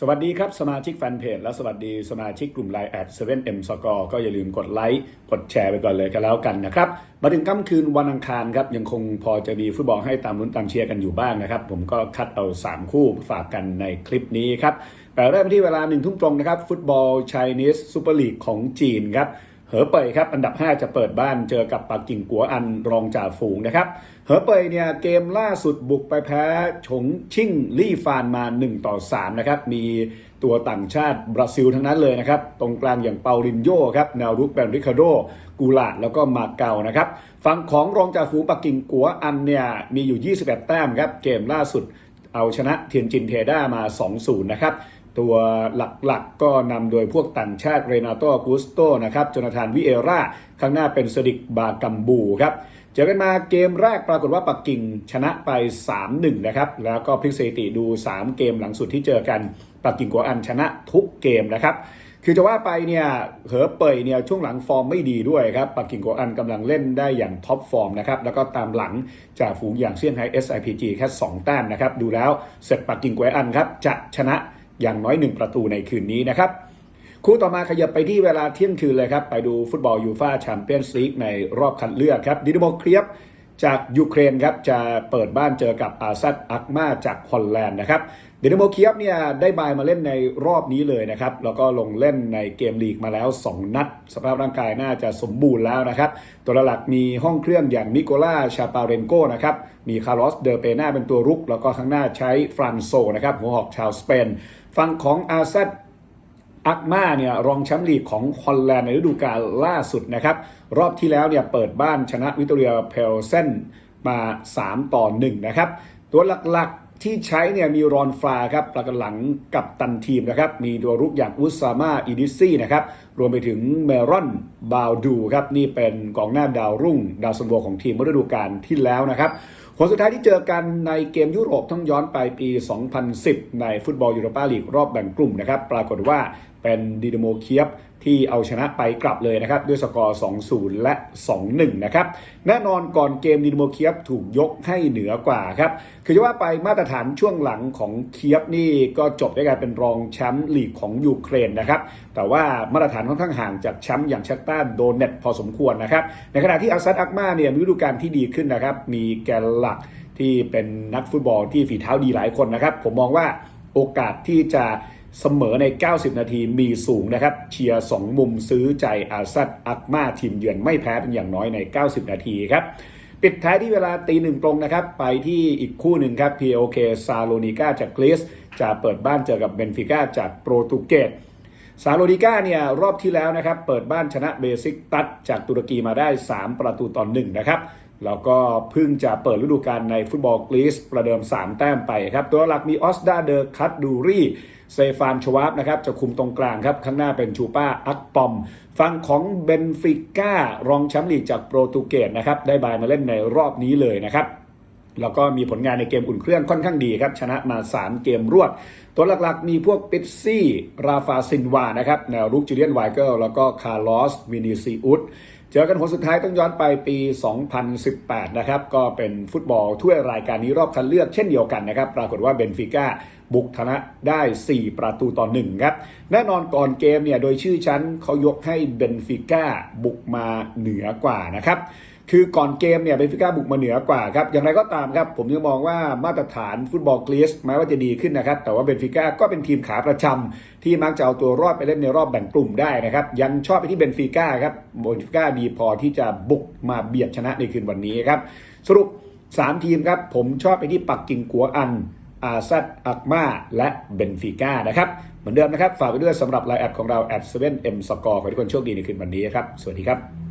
สวัสดีครับสมาชิกแฟนเพจและสวัสดีสมาชิกกลุ่มไลน์แอด 7M Score ก็อย่าลืมกดไลค์กดแชร์ไปก่อนเลยกันแล้วกันนะครับ มาถึงค่ำคืนวันอังคารครับ ยังคงพอจะมีฟุตบอลให้ตามลุ้นตามเชียร์กันอยู่บ้างนะครับ ผมก็คัดเอา 3 คู่ฝากกันในคลิปนี้ครับแต่เริ่มที่เวลาหนึ่งทุ่มตรงนะครับ ฟุตบอลไชนีสซูเปอร์ลีกของจีนครับ เหอเป่ยครับอันดับ 5 จะเปิดบ้านเจอกับปักกิ่งกัวอันรองจ่าฝูงนะครับเหอเป่ยเนี่ยเกมล่าสุดบุกไปแพ้ฉงชิ่งลี่ฟานมา 1 ต่อ 3 นะครับ มีตัวต่างชาติบราซิลทั้งนั้นเลยนะครับ ตรงกลางอย่างเปาลินโยครับแนวรุกแบนริคาโด กูลาดแล้วก็มาเกานะครับฝั่งของรองจ่าฝูงปักกิ่งกัวอันเนี่ยมีอยู่ 21 แต้มครับเกมล่าสุดเอาชนะเทียนจินเทด้ามา 2-0 นะครับ ตัวหลักๆ ก็นำโดยพวกต่างชาติเรนาโตกุสโตนะครับโจนาธานวิเอราข้างหน้าเป็นสดิกบากัมบูครับเจอกันมาเกมแรกปรากฏว่าปักกิ่งชนะไป 3-1 นะครับ แล้วก็พลิกสถิติดู 3 เกมหลังสุดที่เจอกันปักกิ่งกัวอันชนะทุกเกมนะครับคือจะว่าไปเนี่ยเหอเปยเนี่ยช่วงหลังฟอร์มไม่ดีด้วยครับปักกิ่งกัวอันกำลังเล่นได้อย่างท็อปฟอร์มนะครับแล้วก็ตามหลังจากฝูงอย่างเซี่ยงไฮ้ SIPG แค่ 2 แต้มนะครับดูแล้วเสร็จปักกิ่งกัวอันครับจะชนะ อย่างน้อย 1 ประตูในคืนนี้นะครับคู่ต่อมาขยับไปที่เวลาเที่ยงคืนเลยครับ ไปดูฟุตบอลยูฟาแชมเปี้ยนส์ลีกในรอบคัดเลือกครับดินโมเครียบจากยูเครนครับจะเปิดบ้านเจอกับอาซัดอักมาจากฮอลแลนด์นะครับ เดนโมเคียบเนี่ยได้บายมาเล่นในรอบนี้เลยนะครับ แล้วก็ลงเล่นในเกมลีกมาแล้ว 2 นัด สภาพร่างกายน่าจะสมบูรณ์แล้วนะครับ ตัวหลักมีห้องเครื่องอย่างนิโคล่าชาปาเรนโกนะครับ มีคาร์ลอสเดอเปนาเป็นตัวรุก แล้วก็ข้างหน้าใช้ฟรานโซนะครับหัวหอกชาวสเปนฝั่งของอาซัดอักมาเนี่ยรองแชมป์ลีกของฮอลแลนด์ในฤดูกาลล่าสุดนะครับ รอบที่แล้วเนี่ยเปิดบ้านชนะวิตเตอเรียเพลเซนมา 3 ต่อ 1 นะครับ ตัวหลักๆ ที่ใช้เนี่ยมีรอนฟลาครับประกันหลังกับตันทีมนะครับ มีตัวรุกอย่างอุสซามาอิดิซี่นะครับ รวมไปถึงเมรอนบาวดูครับ นี่เป็นกองหน้าดาวรุ่ง ดาวซันโวของทีมเมื่อฤดูกาลที่แล้วนะครับผลสุดท้ายที่เจอกันในเกมยุโรปต้องย้อนไปปี 2010 ในฟุตบอลยูโรปาลีกรอบแบ่งกลุ่มนะครับ ปรากฏว่าเป็นดินาโมเคียบ ที่เอาชนะไปกลับเลยนะครับ ด้วยสกอร์ 2-0 และ 2-1 นะครับ แน่นอนก่อนเกมดินโมเคียบถูกยกให้เหนือกว่าครับ คือจะว่าไปมาตรฐานช่วงหลังของเคียบนี่ก็จบด้วยการเป็นรองแชมป์ลีกของยูเครนนะครับ แต่ว่ามาตรฐานค่อนข้างห่างจากแชมป์อย่างชักต้าโดนเน็ตพอสมควรนะครับ ในขณะที่อาซัดอักมาเนี่ยมีฤดูกาลที่ดีขึ้นนะครับ มีแกนหลักที่เป็นนักฟุตบอลที่ฝีเท้าดีหลายคนนะครับ ผมมองว่าโอกาสที่จะ เสมอใน 90 นาทีมีสูงนะครับ เชียร์2มุมซื้อใจอาซัดอักมาทีมเยือนไม่แพ้เป็นอย่างน้อยใน 90 นาทีครับปิดท้ายที่เวลาตีหนึ่งตรงนะครับ ไปที่อีกคู่หนึ่งครับ POK ซาโลนิกาจากกรีซจะเปิดบ้านเจอกับเบนฟิก้าจากโปรตุเกสซาโลดิก้าเนี่ยรอบที่แล้วนะครับ เปิดบ้านชนะเบซิกตัดจากตุรกีมาได้ 3 ประตูต่อหนึ่งนะครับ แล้วก็เพิ่งจะเปิดฤดูกาลในฟุตบอลกรีซประเดิม 3 แต้มไปครับ ตัวหลักมีออสดาเดอร์คัตดูรีเซฟานชวาบนะครับจะคุมตรงกลางครับ ข้างหน้าเป็นชูป้าอักปอม ฝั่งของเบนฟิก้ารองแชมป์ลีกจากโปรตุเกสนะครับได้บายมาเล่นในรอบนี้เลยนะครับแล้วก็มีผลงานในเกมอุ่นเครื่องค่อนข้างดีครับ ชนะมา 3 เกมรวด ตัวหลักๆ มีพวกปิซซี่ ราฟาซินวานะครับแนวรุกจูเลียนไวเกิลแล้วก็คาร์ลอสวินิซิอุส เจอกันหัวสุดท้ายต้องย้อนไปปี 2018 นะครับ ก็เป็นฟุตบอลถ้วยรายการนี้รอบคัดเลือกเช่นเดียวกันนะครับ ปรากฏว่าเบนฟิก้า บุกชนะได้ 4 ประตูต่อ1ครับ แน่นอนก่อนเกมเนี่ยโดยชื่อชั้นเขายกให้เบนฟิก้าบุกมาเหนือกว่านะครับคือก่อนเกมเนี่ยเบนฟิก้าบุกมาเหนือกว่าครับ อย่างไรก็ตามครับ ผมยังมองว่ามาตรฐานฟุตบอลกรีซแม้ว่าจะดีขึ้นนะครับ แต่ว่าเบนฟิก้าก็เป็นทีมขาประจำที่มักจะเอาตัวรอดไปเล่นในรอบแบ่งกลุ่มได้นะครับ ยังชอบไปที่เบนฟิก้าครับเบนฟิก้าดีพอที่จะบุกมาเบียดชนะในคืนวันนี้ครับ สรุป 3 ทีมครับ ผมชอบไปที่ปักกิ่งกัวอัน อาซัดอักมาและเบนฟิก้านะครับเหมือนเดิมนะครับ ฝากไว้ด้วยสำหรับไลน์แอดของเรา at 7m score ขอให้ทุกคนโชคดีในคืนวันนี้ครับ สวัสดีครับ